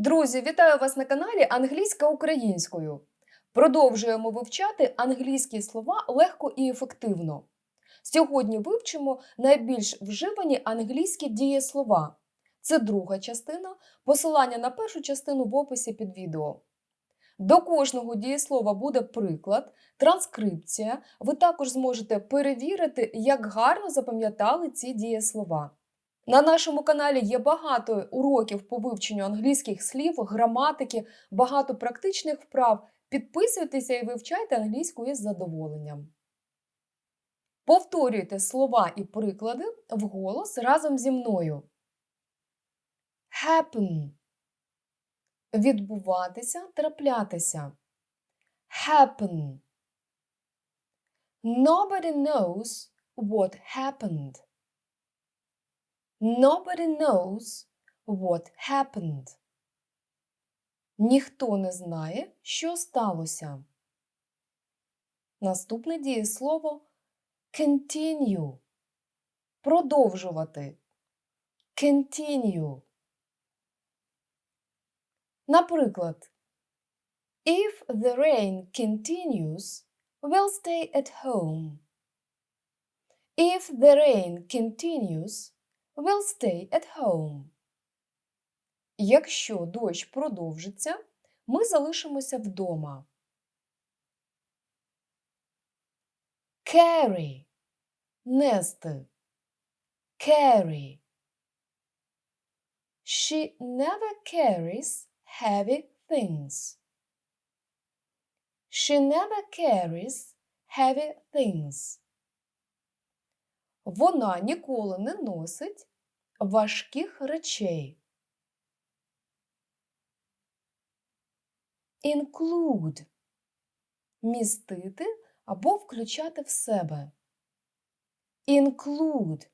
Друзі, вітаю вас на каналі Англійська українською. Продовжуємо вивчати англійські слова легко і ефективно. Сьогодні вивчимо найбільш вживані англійські дієслова. Це друга частина, посилання на першу частину в описі під відео. До кожного дієслова буде приклад, транскрипція. Ви також зможете перевірити, як гарно запам'ятали ці дієслова. На нашому каналі є багато уроків по вивченню англійських слів, граматики, багато практичних вправ. Підписуйтеся і вивчайте англійську із задоволенням. Повторюйте слова і приклади вголос разом зі мною. Happen – відбуватися, траплятися. Happen. Nobody knows what happened. Nobody knows what happened. Ніхто не знає, що сталося. Наступне дієслово continue. Продовжувати. Continue. Наприклад, If the rain continues, we'll stay at home. If the rain continues, we'll stay at home. Якщо дощ продовжиться, ми залишимося вдома. Carry – нести. Carry. She never carries heavy things. She never carries heavy things. Вона ніколи не носить важких речей. Include – містити або включати в себе. Include.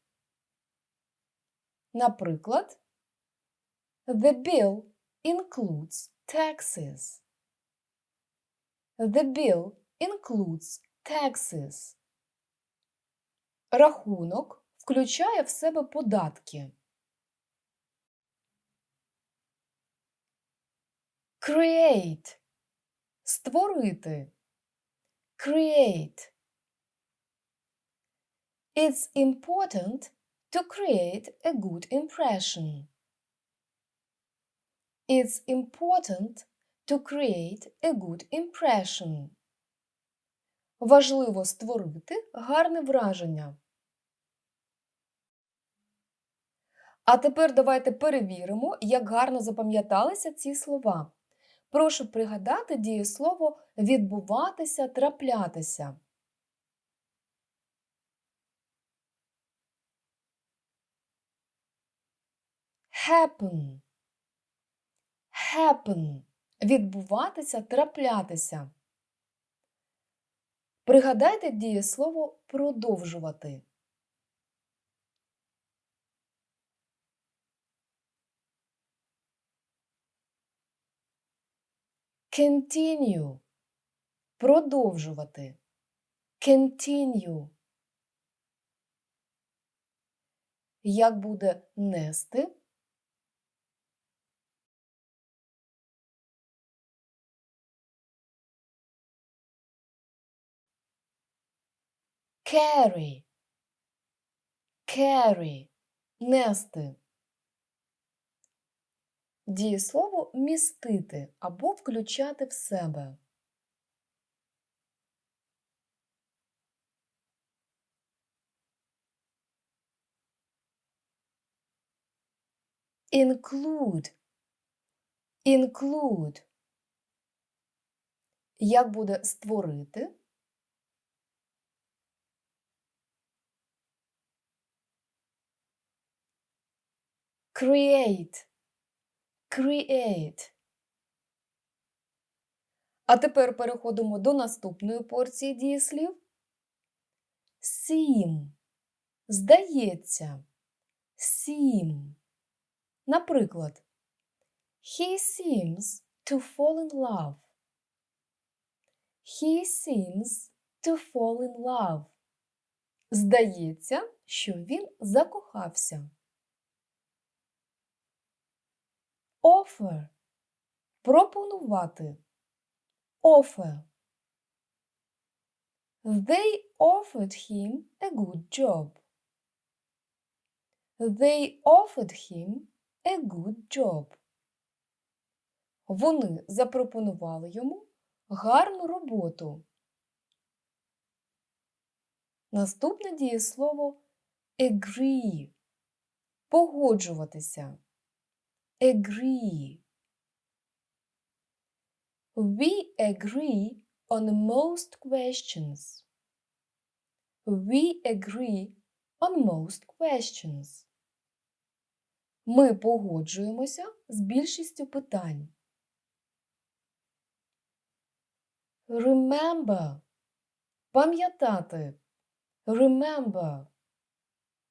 Наприклад, The bill includes taxes. The bill includes taxes. Рахунок включає в себе податки. Create – створити. Create. It's important to create a good impression. It's important to create a good impression. Важливо створити гарне враження. А тепер давайте перевіримо, як гарно запам'яталися ці слова. Прошу пригадати дієслово відбуватися, траплятися. Happen. Happen. Відбуватися, траплятися. Пригадайте дієслово продовжувати. Continue. Продовжувати. Continue. Як буде нести? Carry. Carry. Нести. Дієслово містити або включати в себе. Include. Include. Як буде створити? Create. Create. А тепер переходимо до наступної порції дієслів. Seem. Здається. Seem. Наприклад, He seems to fall in love. He seems to fall in love. Здається, що він закохався. Offer Пропонувати. Offer. They offered him a good job. They offered him a good job. Вони запропонували йому гарну роботу. Наступне дієслово agree. Погоджуватися. Agree. We agree on most questions. We agree on most questions. Ми погоджуємося з більшістю питань. Remember. Пам'ятати. Remember.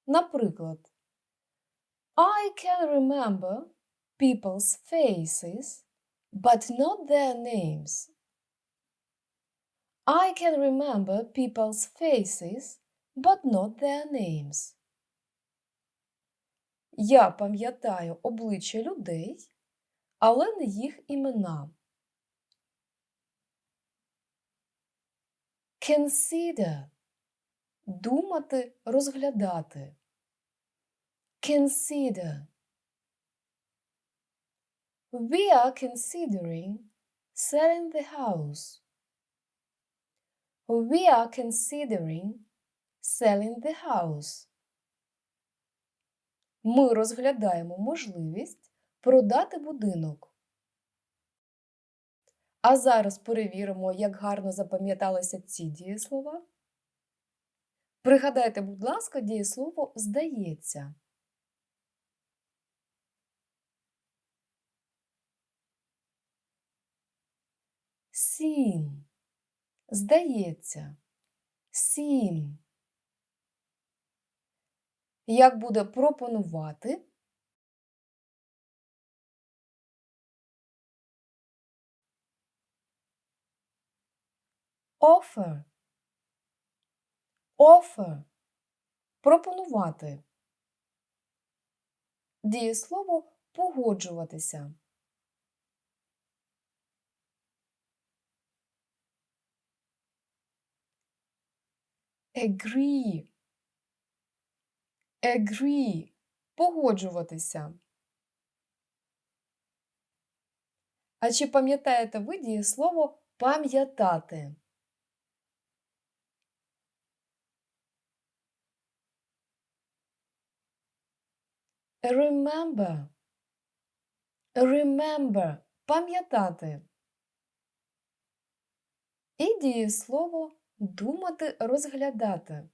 Наприклад, I can remember people's faces, but not their names. I can remember people's faces, but not their names. Я пам'ятаю обличчя людей, але не їх імена. Consider думати, розглядати. Consider. We are considering selling the house. We are considering selling the house. Ми розглядаємо можливість продати будинок. А зараз перевіримо, як гарно запам'яталися ці дієслова. Пригадайте, будь ласка, дієслово здається. Сім. Здається. Сім. Як буде пропонувати? Offer. Offer. Пропонувати. Дієслово погоджуватися. Agree. Agree. Погоджуватися. А чи пам'ятаєте ви дієслово пам'ятати? Remember. Remember. Пам'ятати. І дієслово думати, розглядати.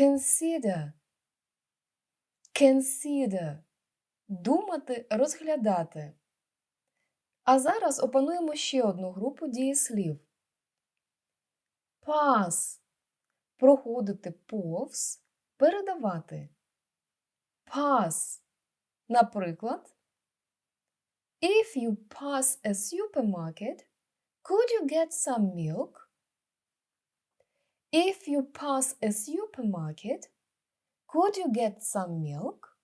Consider. Consider. Думати, розглядати. А зараз опануємо ще одну групу дієслів. Pass. Проходити повз, передавати. Pass. Наприклад, If you pass a supermarket, could you get some milk? If you pass a supermarket, could you get some milk?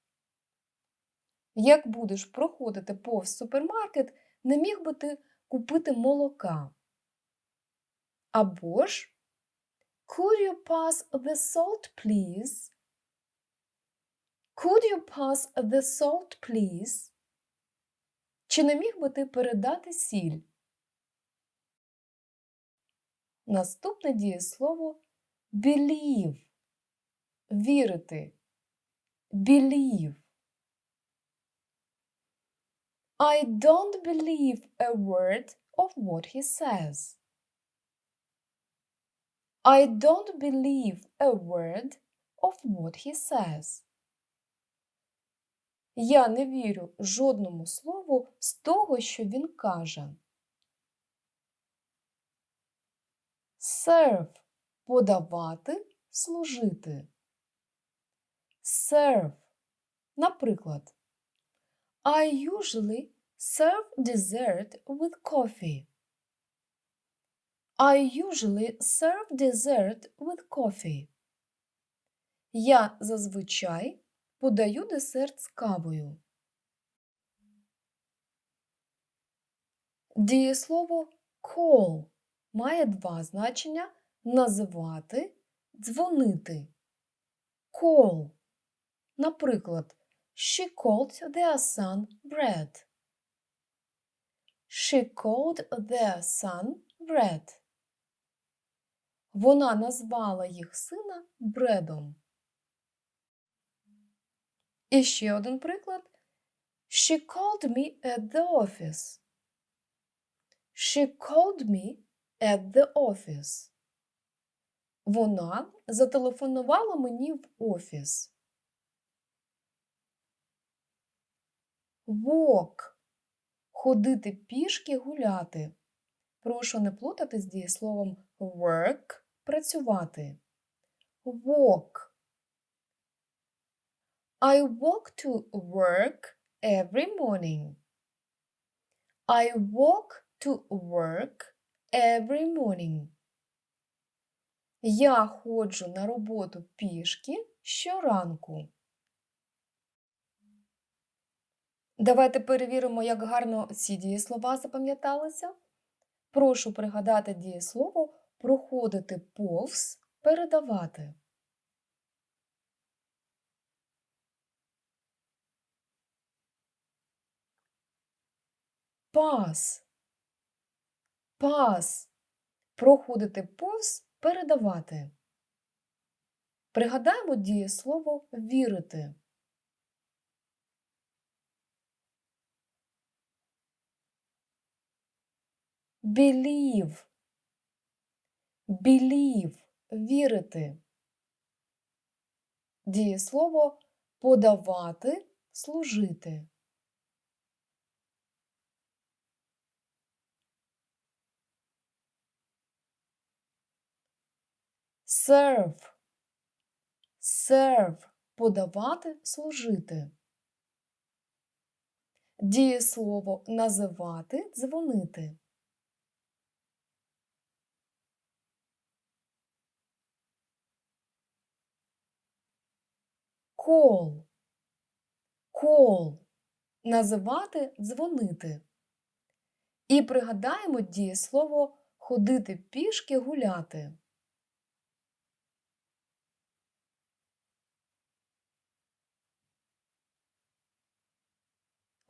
Як будеш проходити повз супермаркет, не міг би ти купити молока? Або ж Could you pass the salt, please? Could you pass the salt, please? Чи не міг би ти передати сіль? Наступне дієслово believe. Вірити. Believe. I don't believe a word of what he says. I don't believe a word of what he says. Я не вірю жодному слову з того, що він каже. Serve – подавати, служити. Serve. Наприклад, I usually serve dessert with coffee. I usually serve dessert with coffee. Я зазвичай подаю десерт з кавою. Дієслово call має два значення називати, дзвонити. Call. Наприклад, She called their son Brad. She called their son Brad. Вона назвала їх сина Бредом. І ще один приклад. She called me at the office. She called me at the office. Вона зателефонувала мені в офіс. Walk. Ходити пішки гуляти. Прошу не плутати з дієсловом work працювати. Walk. I walk to work every morning. I walk to work every morning. Я ходжу на роботу пішки щоранку. Давайте перевіримо, як гарно ці дієслова запам'яталися. Прошу пригадати дієслово проходити повз, передавати. Пас. Пас. Проходити повз, передавати. Пригадаємо дієслово вірити. Believe. Believe – вірити. Дієслово подавати, служити. Serve. Serve – подавати, служити. Дієслово називати, дзвонити. Call. Call. Називати, дзвонити. І пригадаємо дієслово ходити пішки гуляти.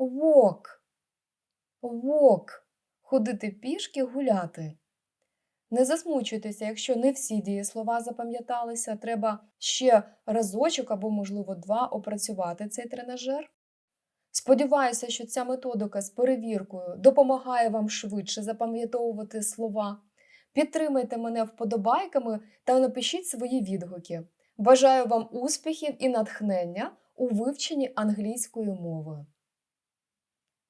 Walk. Walk. Ходити пішки гуляти. Не засмучуйтеся, якщо не всі дієслова запам'яталися, треба ще разочок або, можливо, два опрацювати цей тренажер. Сподіваюся, що ця методика з перевіркою допомагає вам швидше запам'ятовувати слова. Підтримайте мене вподобайками та напишіть свої відгуки. Бажаю вам успіхів і натхнення у вивченні англійської мови.